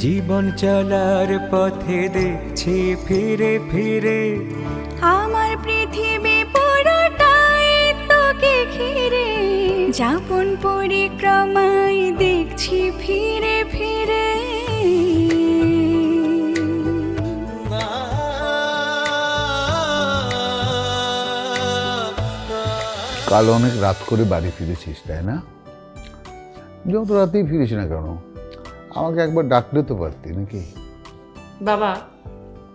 জীবন চলার পথে দেখছি ফিরে ফিরে। আমার পৃথিবী পুরোটাই তোকে ঘিরে। যাপন পরিক্রমায় দেখছি ফিরে ফিরে। কাল অনেক রাত করে বাড়ি ফিরেছিস তাই না? যত রাতেই ফিরিস না কেন? আমাকে একবার ডাকলে তো পারতি নাকি? বাবা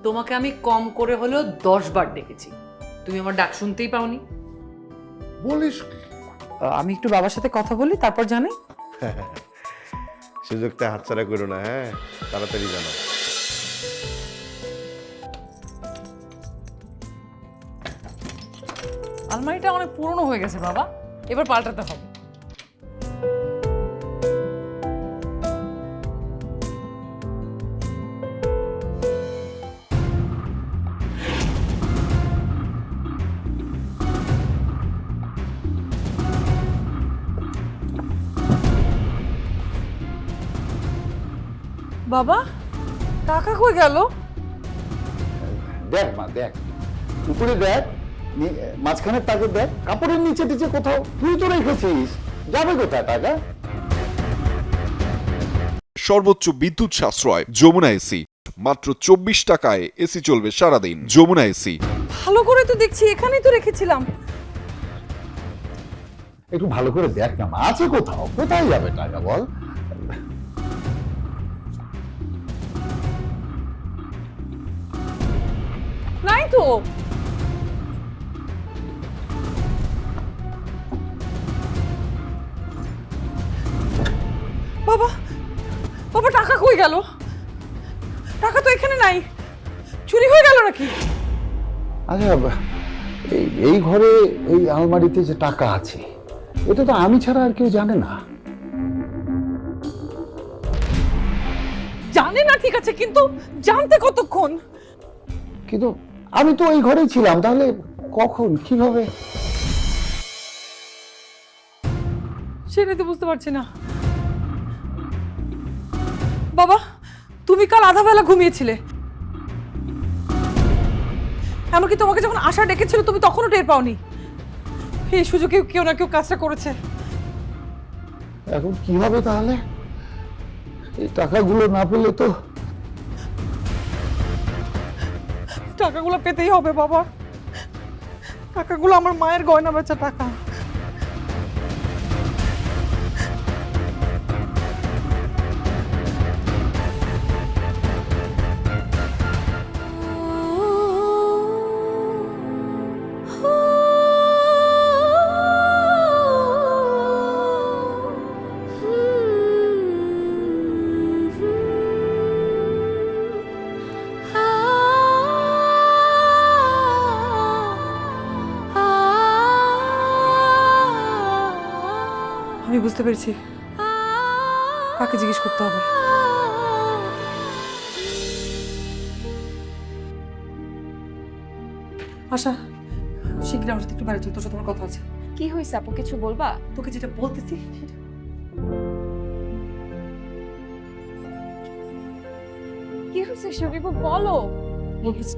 তোমাকে আমি কম করে হলেও দশ বার ডেকেছি। তুমি আমার ডাক শুনতেই পাওনি। বলিস কি? আমি একটু বাবার সাথে কথা বলি তারপর জানাই। সুযোগটা হাতছাড়া করো না হ্যাঁ? তাড়াতাড়ি জানো আলমারিটা অনেক পুরনো হয়ে গেছে বাবা। এবার পাল্টাতে হবে। বাবা টাকা কই গেল? দেখ মা দেখ। উপরে দেখ নি- মাঝখানের তাকে দেখ কাপড়ের নিচে টিচে কোথাও তুই তো রেখেছিস। যাবে কোথায় টাকা সর্বোচ্চ বিদ্যুৎ সাশ্রয় যমুনা এসি। মাত্র চব্বিশ টাকায় এসি চলবে সারাদিন যমুনা এসি। ভালো করে তো দেখছি এখানেই তো রেখেছিলাম। একটু ভালো করে দেখ না মা আছে কোথাও? কোথায় যাবে টাকা বল? নাই তো। বাবা বাবা টাকা কই গেল? টাকা তো এখানে নাই। চুরি হয়ে গেল নাকি? আচ্ছা এই এই ঘরে এই আলমারিতে যে টাকা আছে এটা তো আমি ছাড়া আর কেউ জানে না। জানে না ঠিক আছে কিন্তু জানতে কতক্ষণ? কিন্তু আমি তো এই ঘরেই ছিলাম তাহলে কখন কীভাবে? সেটাই তো বুঝতে পারছি না। বাবা তুমি কাল আধা বেলা ঘুমিয়েছিলে। এমনকি তোমাকে যখন আশা ডেকেছিল তুমি তখনও টের পাওনি। এই সুযোগে কেউ না কেউ কাজটা করেছে। এখন কি হবে তাহলে? এই টাকাগুলো না পেলে তো টাকাগুলো পেতেই হবে বাবা। টাকাগুলো আমার মায়ের গয়না বেচা টাকা। বুঝতে পেরেছি। কাকে জিজ্ঞেস করতে হবে? আশা শীঘ্রই আমার সাথে একটু বাইরে চল তোর সাথে আমার কথা আছে। কি হয়েছে আপু কিছু বলবা? তোকে যেটা বলতেছি সেটা কি হয়েছে শরীফ বলো।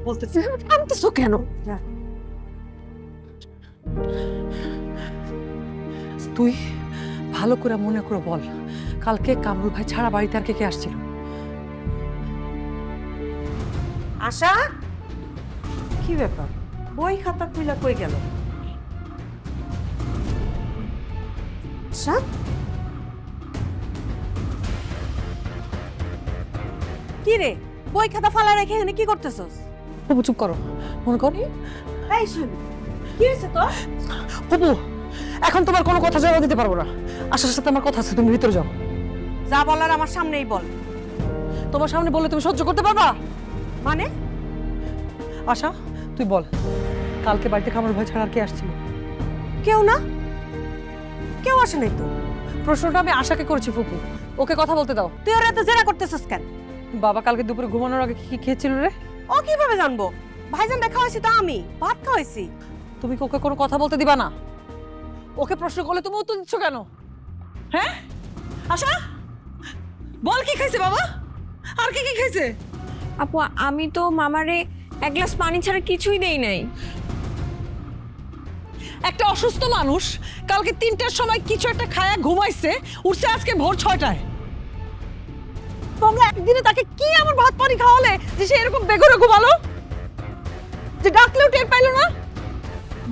বলতেছি টানতেছো কেন? তুই ভালো করে মনে করে বল কালকে কামরুল ভাই ছাড়া বাড়িতে আর কে কে আসছিল? আশা? কি ব্যাপার? বই খাতা খুইলা কই গেল? কি রে? বই খাতা ফালা রেখে এখানে কি করতেছস? বাবু চুপ করো। মনে করি এই শুন কি হয়েছে তোর? বাবু এখন তোমার কোনো কথা জবাব দিতে পারব না। আশার সাথে আমার কথা আছে তুমি ভিতরে যাও। যা বলার আমার সামনেই বল। তোমার সামনে বললে তুমি সহ্য করতে পারবা? মানে? আশা তুই বল কালকে বাড়িতে খাবার ভয় ছাড়া আর কে আসছিল? কেউ না। কেউ আসে নাই তো। প্রশ্নটা আমি আশাকে করেছি ফুপু। ওকে কথা বলতে দাও। তুই ওরা এত জেরা করতেছিস কেন? বাবা কালকে দুপুরে ঘুমানোর আগে কি কি খেয়েছিল রে? ও কীভাবে জানব? ভাইজান দেখা হয়েছি তো আমি। ভাত খাওয়াইছি। তুমি কি ওকে কোনো কথা বলতে দিবা না? ওকে প্রশ্ন করলে তুমি উত্তর দিচ্ছ কেন? হ্যাঁ? আশা? বল কি খাইছে বাবা? আর কি কি খাইছে? আপু আমি তো মামারে এক গ্লাস পানি ছাড়া কিছুই দেই নাই। একটা অসুস্থ মানুষ কালকে তিনটার সময় কিছু একটা খায়া ঘুমাইছে উঠছে আজকে ভোর ছয়টায়। তোমরা একদিনে তাকে কি আমার ভাত পানি খাওয়ালে যে সে এরকম বেঘরে ঘুমালো? যে ডাকলেও টের পাইলো না?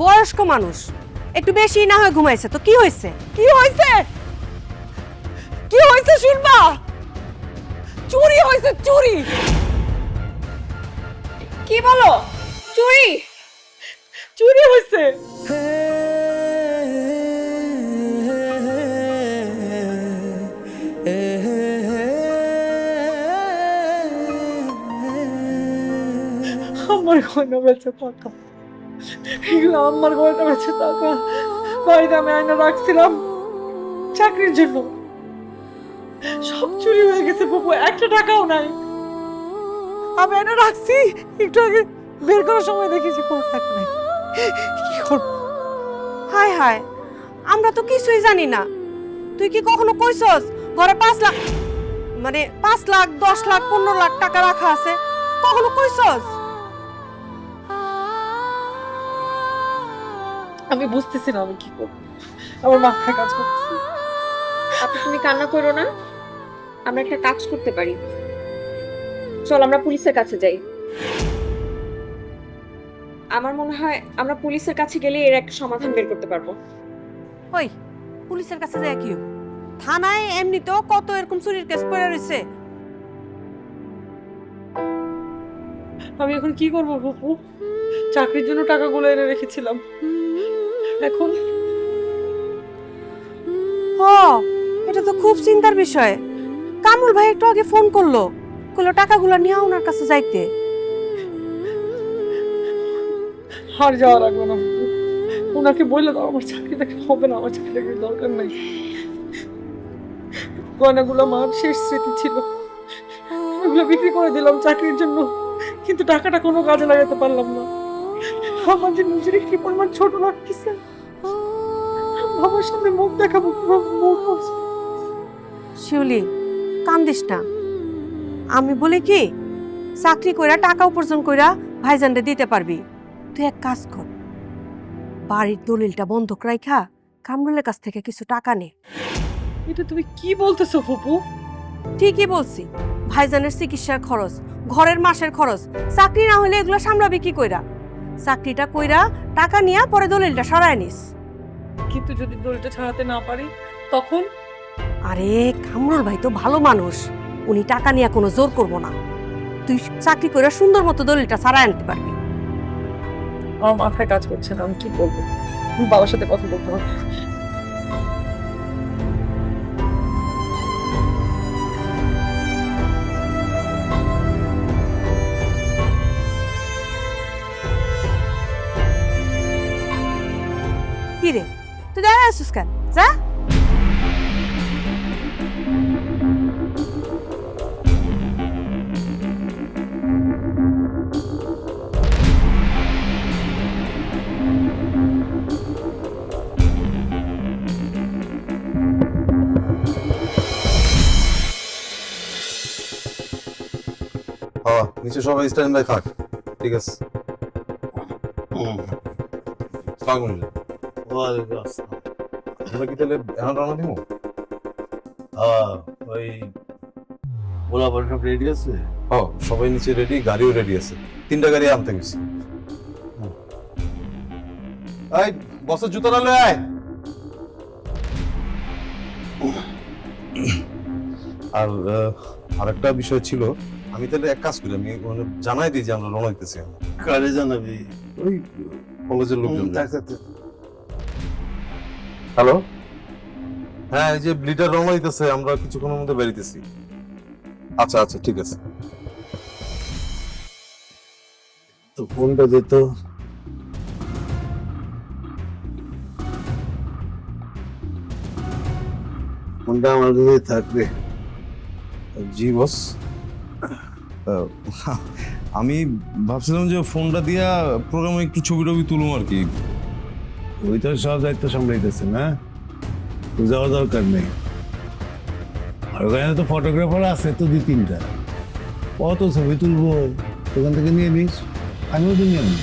বয়স্ক মানুষ। একটু বেশি না হয় ঘুমাইছে, তো কি হয়েছে? কি হয়েছে? কি হয়েছে শুনবা? চুরি হয়েছে, চুরি! কি বলো? চুরি? চুরি হয়েছে। আমার গয়না বেচে টাকা এগুলো আমার গয়না বেচে টাকা বাড়িতে আমি আয়না রাখছিলাম। চাকরির জন্য। সব চুরি হয়ে গেছে বাবু, একটা টাকাও নাই। আমি আয়না রাখছি, একটু আগে বের করার সময় দেখেছি, কোনো টাকা নাই। কি করব? হায় হায়, আমরা তো কিছুই জানি না। তুই কি কখনো কইছস, ঘরে পাঁচ লাখ মানে পাঁচ লাখ, দশ লাখ, পনেরো লাখ টাকা রাখা আছে? কখনো কইছস? আমি বুঝতেছি না আমি কি করব। আমার মাথায় কাজ করতেছি। আপু তুমি কান্না করো না। আমরা একটা কাজ করতে পারি। চল আমরা পুলিশের কাছে যাই। আমার মনে হয় আমরা পুলিশের কাছে গেলে এর একটা সমাধান বের করতে পারব। ওই পুলিশের কাছে যায় কি? থানায় এমনিতেও কত এরকম চুরির কেস পড়ে রয়েছে। আমি এখন কি করব বাপু চাকরির জন্য টাকাগুলো এনে রেখেছিলাম। এখন হ এটা তো খুব চিন্তার বিষয়। কামরুল ভাই একটু আগে ফোন করল। কইলো টাকাগুলো নিয়ে ওনার কাছে যাইতে। হার যাওয়া লাগবে না। ওনাকে বললে দাও আমার চাকরি দেখলে হবে না আমার চাকরি চাকরির দরকার নাই। গয়নাগুলো মার শেষ স্মৃতি ছিল। এগুলো বিক্রি করে দিলাম চাকরির জন্য। কিন্তু টাকাটা কোনো কাজে লাগাতে পারলাম না। আমার যে নিজেরই কি পরিমাণ ছোট লাগতেছে। বাবার সামনে মুখ দেখাবো কীভাবে মুখ শিউলি কান্দিস না। আমি বলি কি চাকরি কইরা টাকা উপার্জন কইরা ভাইজানরে দিতে পারবি। তুই এক কাজ কর বাড়ির দলিলটা বন্ধক রাইখা কামরুলের কাছ থেকে কিছু টাকা নে। এটা তুমি কি বলতেছো ফুপু? ঠিকই বলছি ভাইজানের চিকিৎসার খরচ ঘরের মাসের খরচ চাকরি না হলে এগুলো সামলাবে কি কইরা? চাকরিটা কইরা টাকা নিয়া পরে দলিলটা সরায় নিস। কিন্তু যদি দলিলটা ছাড়াতে না পারি তখন? আরে কামরুল ভাই তো ভালো মানুষ। উনি টাকা নিয়ে কোনো জোর করব না। তুই চাকরি কইরা সুন্দর মতো দলিলটা ছাড়ায় আনতে পারবি। আমার মাথায় কাজ করছে না আমি কি বলব বাবার সাথে কথা বলতে হবে। দাঁড়ায় আছিস কেন যা নিচে সবাই স্ট্যান্ড বাই থাক ঠিক আছে সালাম ওয়ালাইকুম আসসালাম আমরা কি তাহলে এখন রওনা দিব? ওই ওলা সব রেডি আছে? হ্যাঁ সবাই নিচে রেডি গাড়িও রেডি আছে। তিনটা গাড়ি আনতে গেছি। এই বসের জুতো না লয়ে আয়। আর আরেকটা বিষয় ছিল আমি তাহলে এক কাজ করি আমি মানে জানাই দিই যে আমরা রওনা দিতেছি। কারে জানাবি? ওই কলেজের লোকজন। হ্যালো হ্যাঁ এই যে ব্লিডার রওনা হইতেছে আমরা কিছুক্ষণের মধ্যে বেরিতেছি। আচ্ছা আচ্ছা ঠিক আছে। তো ফোনটা দিত ফোনটা আমার কাছে থাকবে। জি বস। আমি ভাবছিলাম যে ফোনটা দিয়া প্রোগ্রামে একটু ছবি টবি তুলুম আর কি। ওই তো সব দায়িত্ব সামলাইতেছে না তো যাওয়ার দরকার নেই। আর ওখানে তো ফটোগ্রাফার আছে তো দুই তিনটা। কত ছবি তুলবো? ওখান থেকে নিয়ে নিস। আমিও তো নিয়ে নিই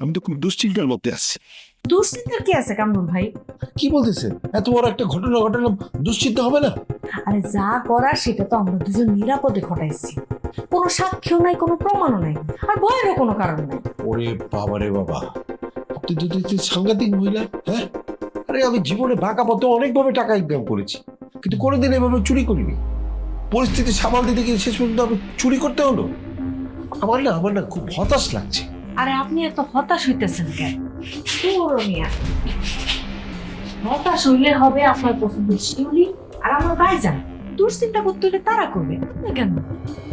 আমি তো খুব দুশ্চিন্তার মধ্যে আছি। দুশ্চিন্তার কি আছে কামরুল ভাই? কি বলতেছেন? এত বড় একটা ঘটনা ঘটনা দুশ্চিন্তা হবে না? আরে যা করার সেটা তো আমরা দুজন নিরাপদে ঘটাইছি। কোনো সাক্ষ্য নাই কোনো প্রমাণও নাই আর ভয়েরও কোনো কারণ নাই। ওরে বাবা রে বাবা। আপনি তো সাংঘাতিক মহিলা হ্যাঁ? আরে আমি জীবনে বাঁকা পথে অনেকভাবে টাকা ইনকাম করেছি কিন্তু কোনোদিন এভাবে চুরি করিনি। পরিস্থিতি সামাল দিতে গিয়ে শেষ পর্যন্ত আমি চুরি করতে হলো। আমার না আমার না খুব হতাশ লাগছে। আরে আপনি এত হতাশ হইতেছেন কেন? মিয়া। হতাশ হইলে হবে আপনার পছন্দ শিউলি আর আমার ভাইজান। দুশ্চিন্তা করতে হলে তারা করবে। আপনি কেন?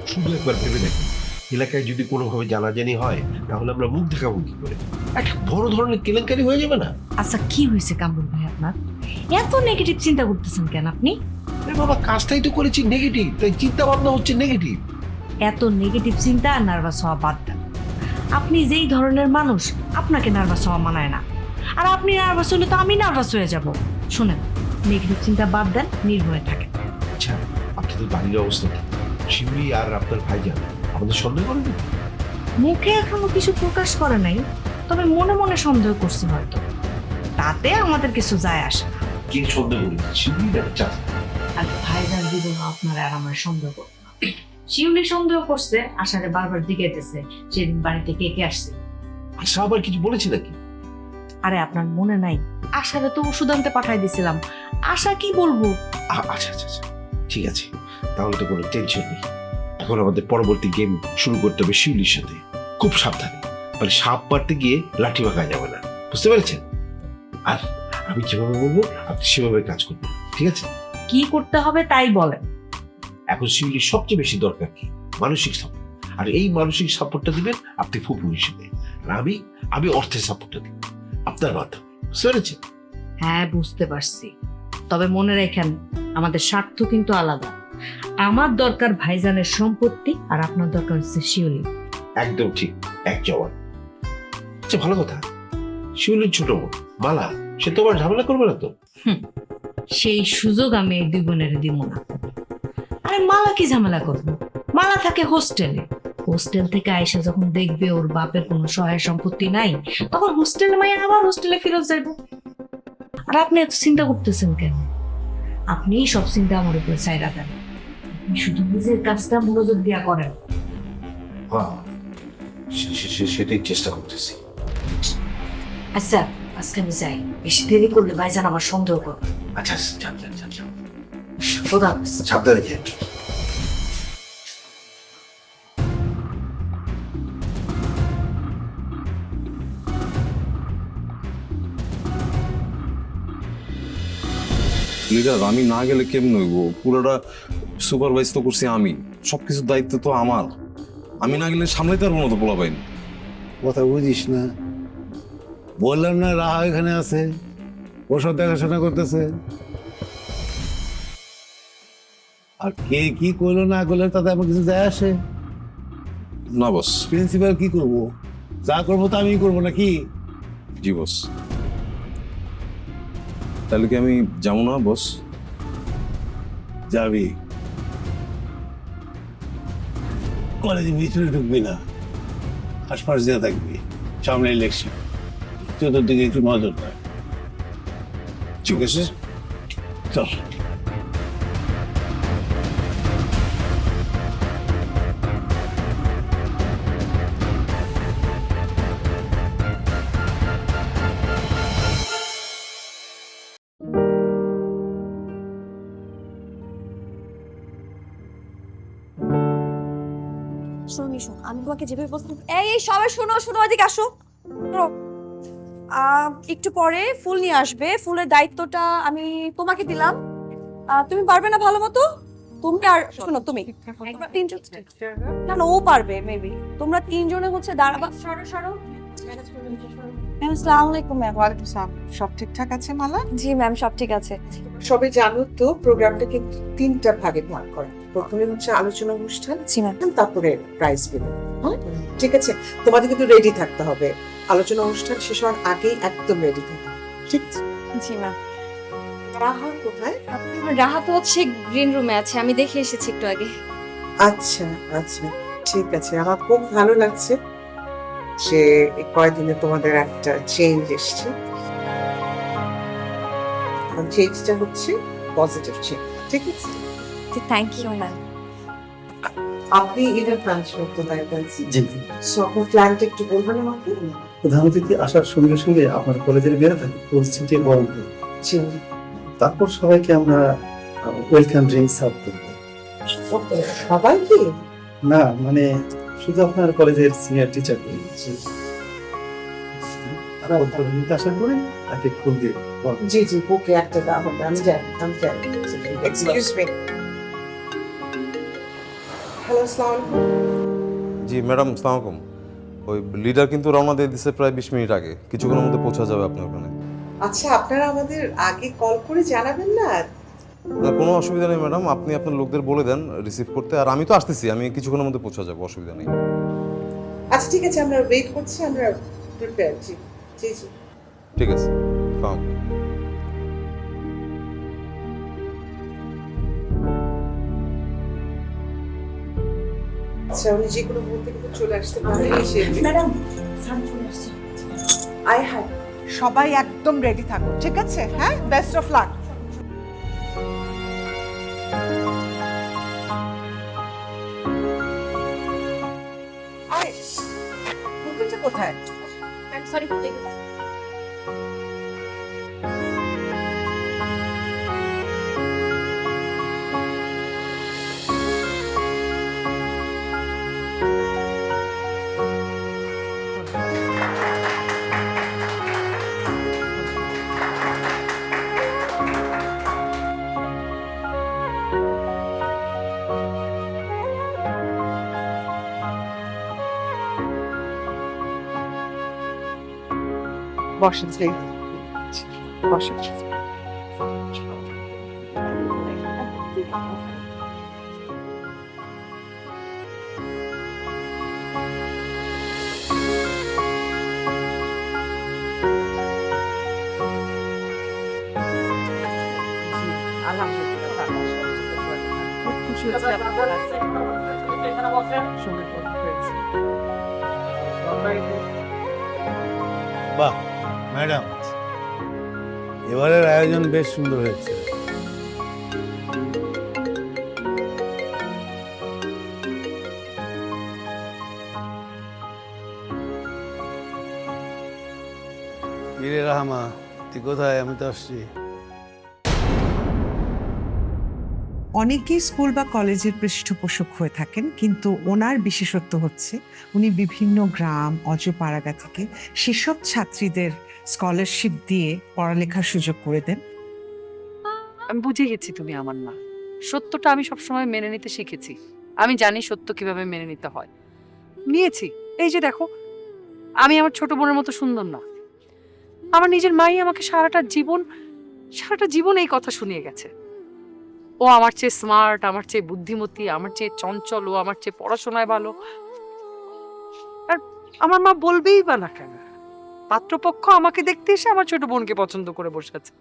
শুধু একবার ভেবে দেখুন। এলাকায় যদি কোনোভাবে জানাজানি হয় তাহলে আমরা মুখ দেখাবো কি করে? একটা বড় ধরনের কেলেঙ্কারি হয়ে যাবে না? আচ্ছা কি হয়েছে কামরুল ভাই আপনার? এত নেগেটিভ চিন্তা করতেছেন কেন আপনি? আরে বাবা কাজটাই তো করেছি নেগেটিভ তাই চিন্তা ভাবনা হচ্ছে নেগেটিভ এত নেগেটিভ চিন্তা আর নার্ভাস হওয়া বাদ দেন। আপনি যেই ধরনের মানুষ আপনাকে নার্ভাস হওয়া মানায় না। আর আপনি নার্ভাস হলে তো আমি নার্ভাস হয়ে যাব। শুনেন নেগেটিভ চিন্তা বাদ দেন নির্ভয়ে থাকেন। আচ্ছা আপনাদের বাড়ির অবস্থা কি? শিউলি আর আপনার ভাইজান আমাদের সন্দেহ করেন? মুখে এখনও কিছু প্রকাশ করে নাই তবে মনে মনে সন্দেহ করছে হয়তো। তাতে আমাদের কিছু যায় আসে না। কে সন্দেহ না চা আর ভাইজান জীবন আপনার আর আমার সন্দেহ করবে না। শিউলি সন্দেহ করছে আশারে বারবার জিজ্ঞেসেছে সেদিন বাড়িতে কে কে আসছে। আচ্ছা আবার কিছু বলেছে নাকি? আরে আপনার মনে নাই? আশারে তো ওষুধ আনতে পাঠাই দিছিলাম। আশা কি বলব? আ- আচ্ছা আচ্ছা আচ্ছা ঠিক আছে। তাহলে তো কোনো টেনশন নেই। এখন আমাদের পরবর্তী গেম শুরু করতে হবে শিউলির সাথে। খুব সাবধানে। মানে সাপ মারতে গিয়ে লাঠি ভাঙা যাবে না। বুঝতে পেরেছেন? আর আমি যেভাবে বলব আপনি সেভাবে কাজ করবেন। ঠিক আছে? কি করতে হবে তাই বলেন। এখন শিউলির সবচেয়ে বেশি দরকার কি? মানসিক সাপোর্ট আর এই মানসিক সাপোর্টটা দিবেন আপনি ফুপু হিসেবে। আর আমি আমি অর্থের সাপোর্টটা দিব। আপনার মাধ্যমে। বুঝতে পেরেছেন? হ্যাঁ বুঝতে পারছি। তবে মনে রাখেন আমাদের স্বার্থ কিন্তু আলাদা। আমার দরকার ভাইজানের সম্পত্তি আর আপনার দরকার হচ্ছে শিওলি একদম ঠিক। এক জবান। আচ্ছা ভালো কথা। শিউলির ছোট বোন মালা সে তো আবার ঝামেলা করবে না তো? সেই সুযোগ আমি এই দুই বোনের দিব না। আরে মালা কি ঝামেলা করব? মালা থাকে হোস্টেলে হোস্টেল থেকে আয়সা যখন দেখবে ওর বাপের কোনো সহায় সম্পত্তি নাই তখন হোস্টেলে মাইয়া আবার হোস্টেলে ফেরত যাইব। আর আপনি এত চিন্তা করতেছেন কেন? আপনিই সব চিন্তা আমার উপরে চাইরা দেন। আপনি শুধু নিজের কাজটা মনোযোগ দিয়া করেন। হ্যাঁ সেটাই চেষ্টা করতেছি। আচ্ছা আজকে আমি যাই। বেশি দেরি করলে ভাইজান আমার সন্দেহ করবে। আচ্ছা যান যান যান যান খোদা হাফেজ। সাবধানে যান লিডার আমি না গেলে কেমন হইব? পুরোটা সুপারভাইজ তো করছি আমি। সবকিছুর দায়িত্ব তো আমার। আমি না গেলে সামলাইতে পারব না তো পোলা পাইন কথা বুঝিস না। বললাম না রাহা এখানে আছে। ওসব দেখাশোনা করতেছে। আর কে কি করল না করল তাতে আমার কিছু যায় আসে? না বস প্রিন্সিপাল কি করব? যা করব তা আমি করব নাকি? জি বস তাহলে কি আমি যাব না বস যাবি। কলেজে ভিতরে ঢুকবি না। আশপাশ দিয়ে থাকবি। সামনে ইলেকশন চতুর্দিকে একটু নজর রাখ। ঠিক আছে? চল। তোমাকে যেভাবে বলতে এই এই সবাই শোনো শোনো এদিকে আসো। আহ, একটু পরে ফুল নিয়ে আসবে। ফুলের দায়িত্বটা আমি তোমাকে দিলাম। তুমি পারবে না ভালো মতো? তুমি আর শোনো তুমি। তিনজন না না, ও পারবে মেবি তোমরা তিনজনে হচ্ছে দাঁড়াবা। সরো সরো। ম্যাম আসসালামু আলাইকুম ম্যাম ওয়ালাইকুম সালাম। সব ঠিকঠাক আছে মালা? জি ম্যাম সব ঠিক আছে। সবে জানো তো প্রোগ্রামটা কিন্তু তিনটা ভাগে ভাগ করে। প্রথমে হচ্ছে আলোচনা অনুষ্ঠান জি ম্যাম তারপরে প্রাইজ পেবে ঠিক আছে। তোমাদের কিন্তু রেডি থাকতে হবে। আলোচনা অনুষ্ঠান শেষ হওয়ার আগেই একদম রেডি থাকতে ঠিক আছে? জি ম্যাম রাহা কোথায়? রাহা তো হচ্ছে গ্রিন রুমে আছে। আমি দেখে এসেছি একটু আগে। আচ্ছা আচ্ছা। ঠিক আছে। আমার খুব ভালো লাগছে যে কয়দিনে তোমাদের একটা চেঞ্জ এসছে। চেঞ্জটা হচ্ছে পজিটিভ চেঞ্জ ঠিক আছে? থ্যাংক ইউ ম্যাম আপনি ইভেন্ট ম্যানেজমেন্ট তো দায়িত্ব আছেন? জি। সো আপনার প্ল্যানটা একটু বলবেন আমাকে? প্রধান অতিথি আসার সঙ্গে সঙ্গে আপনার কলেজের বেরো থাকে পরিস্থিতি গরম জি। তারপর সবাইকে আমরা ওয়েলকাম ড্রিঙ্ক সার্ভ করব। সবাই কি না মানে শুধু আপনার কলেজের সিনিয়র টিচার তারা উদ্বোধনীতে আসার পরে তাকে ফুল দিয়ে জি জি বুকে একটা দাম হবে আমি জানি আমি জানি। এক্সকিউজ মি হ্যালো আসসালামু জি ম্যাডাম সালামালাইকুম ওই লিডার কিন্তু রওনা দিয়ে দিছে প্রায় বিশ মিনিট আগে। কিছুক্ষণের মধ্যে পৌঁছা যাবে আপনার ওখানে। আচ্ছা আপনারা আমাদের আগে কল করে জানাবেন না? না কোনো অসুবিধা নেই ম্যাডাম। আপনি আপনার লোকদের বলে দেন রিসিভ করতে। আর আমি তো আসতেছি আমি কিছুক্ষণের মধ্যে পৌঁছা যাব অসুবিধা নেই। আচ্ছা ঠিক আছে আমরা ওয়েট করছি আমরা প্রিপেয়ার জি জি জি। ঠিক আছে সালাম আচ্ছা উনি যে কোনো মুহূর্তে কিন্তু চলে আসতে এসে ম্যাডাম আই হ্যাভ সবাই একদম রেডি থাকো ঠিক আছে? হ্যাঁ বেস্ট অফ লাক কোথায়? সরি বসেন প্লিজ বসেন। এবারের আয়োজন বেশ সুন্দর হয়েছে। রাহামা, তুই কোথায়? আমি তো আসছি। অনেকেই স্কুল বা কলেজের পৃষ্ঠপোষক হয়ে থাকেন, কিন্তু ওনার বিশেষত্ব হচ্ছে উনি বিভিন্ন গ্রাম, অজপাড়াগা থেকে সেসব ছাত্রীদের স্কলারশিপ দিয়ে পড়ালেখার সুযোগ করে দেন। আমি বুঝে গেছি তুমি আমার না। সত্যটা আমি সবসময় মেনে নিতে শিখেছি। আমি জানি সত্য কীভাবে মেনে নিতে হয়। নিয়েছি। এই যে দেখো, আমি আমার ছোট বোনের মতো সুন্দর না। আমার নিজের মাই আমাকে সারাটা জীবন সারাটা জীবন এই কথা শুনিয়ে গেছে। ও আমার চেয়ে স্মার্ট আমার চেয়ে বুদ্ধিমতী, আমার চেয়ে চঞ্চল, ও আমার চেয়ে পড়াশোনায় ভালো। আর আমার মা বলবেই বা না কেন? পাত্রপক্ষ আমাকে দেখতে এসে আমার ছোট বোনকে পছন্দ করে বসে আছে।